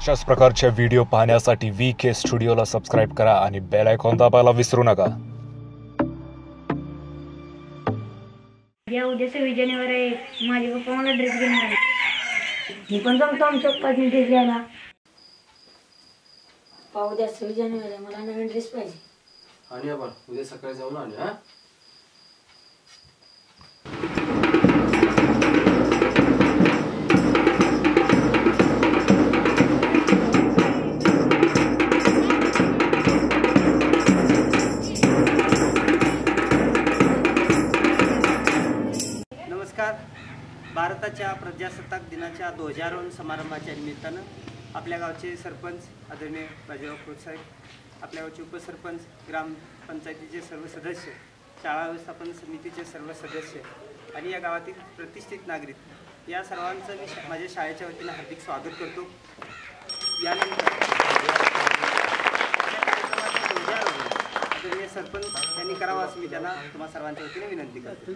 अशाच प्रकारचे व्हिडिओ पाहण्यासाठी व्ही के स्टुडिओला सबस्क्राईब करा आणि बेल आयकॉन दाबायला विसरू नका. उद्या उद्या सव्वीस जानेवारी आहे. माझे पप्पा मला ड्रेस घेणार आहे मी पण जमतो आमच्या पप्पाची ड्रेस घ्यायला. पप्पा उद्या सव्वीस जानेवारी आहे. मला नवीन ड्रेस पाहिजे. आणि आपण उद्या सकाळी जाऊन आणि हा? प्रजासत्ताक दिनाच्या ध्वजारोहण समारंभाच्या निमित्तानं आपल्या गावचे सरपंच आदरणीय राजेराव प्रोत्साहित आपल्या गावचे उपसरपंच ग्रामपंचायतीचे सर्व सदस्य शाळा व्यवस्थापन समितीचे सर्व सदस्य आणि या गावातील प्रतिष्ठित नागरिक या सर्वांचं मी माझ्या शाळेच्या वतीनं हार्दिक स्वागत करतो. यानंतर आदरणीय सरपंच यांनी करावा असं मी त्यांना तुम्हा सर्वांच्या वतीने विनंती करतो.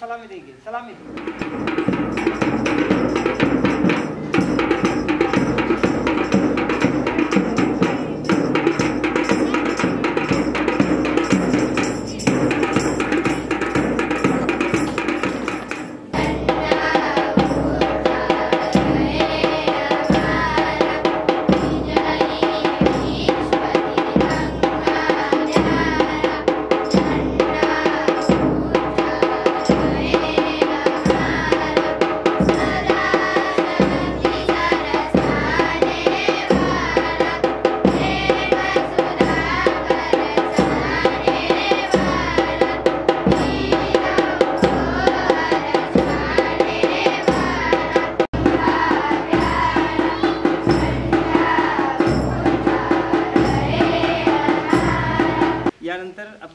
selam edeyim. Selam edeyim.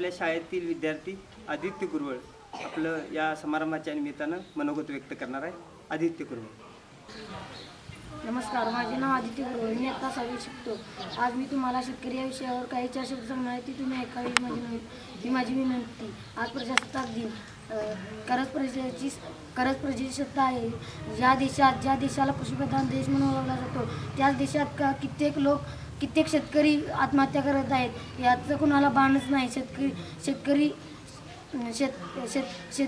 आपल्या शाळेतील विद्यार्थी आदित्य कुरवळ आपलं या समारंभाच्या निमित्तानं मनोगत व्यक्त करणार आहे. आदित्य कुरवळ. नमस्कार माझे नाव आदित्य कुरवळ. मी आता सहावी शिकतो. आज मी तुम्हाला शेतकरी या विषयावर काही चार शब्द सांगणार आहे ती तुम्ही ऐकावी माझी नवी ही माझी विनंती. आज प्रजासत्ताक दिन. करज प्रजेची करज प्रजेची सत्ता आहे. ज्या देशात ज्या देशाला पशुप्रधान देश म्हणून ओळखला जातो त्याच देशात का कित्येक लोक कित्येक शेतकरी आत्महत्या करत आहेत. याचं कुणाला भानच नाही. शेतकरी शेतकरी शेत शेत शेत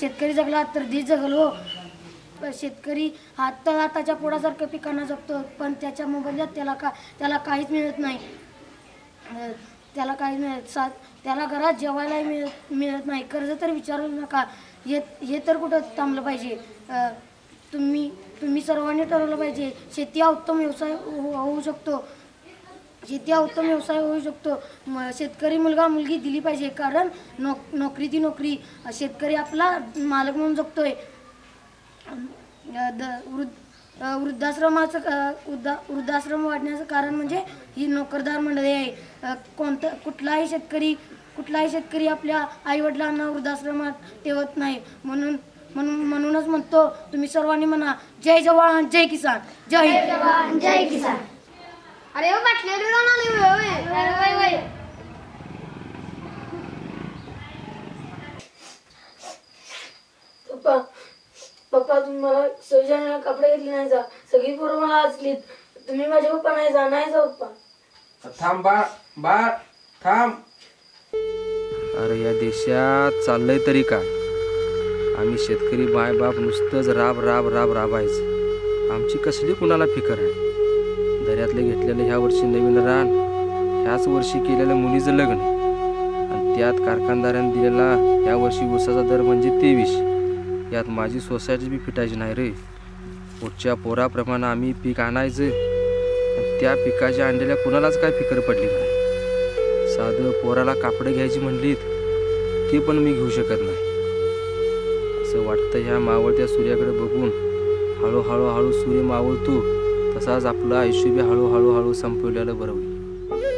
शेतकरी जगला तर देश जगलो हो. शेतकरी हात हाताच्या पोडासारखं पिकांना जगतो पण त्याच्या मोबदल्यात त्याला का त्याला काहीच मिळत नाही. त्याला काही मिळत सात त्याला घरात जेवायलाही मिळत मिळत नाही. कर्ज तर विचारू नका. हे हे तर कुठं थांबलं पाहिजे? तुम्ही तुम्ही सर्वांनी ठरवलं पाहिजे. शेती हा उत्तम व्यवसाय हो- होऊ शकतो. शेती हा उत्तम व्यवसाय होऊ शकतो. शेतकरी मुलगा मुलगी दिली पाहिजे. कारण नोक नोकरी ती नोकरी. शेतकरी आपला मालक म्हणून जगतोय. द वृद्ध वृद्धाश्रमाचं वृद्धा वृद्धाश्रम वाढण्याचं कारण म्हणजे ही नोकरदार मंडळी आहे. कोणतं कुठलाही शेतकरी कुठलाही शेतकरी आपल्या आईवडिलांना वृद्धाश्रमात ठेवत नाही. म्हणून म्हणून म्हणूनच म्हणतो तुम्ही सर्वांनी म्हणा जय जवान जय किसान. जय जवान जय किसान. अरे जाऊन आले अरे वय वय पप्पा पप्पा तुम्ही मला सविजाने कपडे घेतले नाही जा. सगळी पोरं मला हसलीत. तुम्ही माझे पप्पा नाही जा नाही जा पप्पा. थांब बाळ बाळ थांब. अरे या देशात चाललंय तरी काय? आम्ही शेतकरी मायबाप नुसतंच राब राब राब राबायचं. आमची कसली कुणाला फिकर आहे? दर्यातले घेतलेलं ह्या वर्षी नवीन रान ह्याच वर्षी केलेलं मुलीचं लग्न. आणि त्यात कारखानदारांनी दिलेला ह्या वर्षी ऊसाचा दर म्हणजे तेवीस. यात माझी सोसायटी बी फिटायची नाही रे. पुढच्या पोराप्रमाणे आम्ही पीक आणायचं. त्या पिकाच्या आणलेल्या कुणालाच काय फिकर पडली नाही. साधं पोराला कापडं घ्यायची म्हणलीत ते पण मी घेऊ शकत नाही. असं वाटतं ह्या मावळत्या सूर्याकडे बघून. हळूहळू हळू सूर्य मावळतो. तसाच आपलं आयुष्य बी हळूहळू हळू संपविलेलं बरं होईल.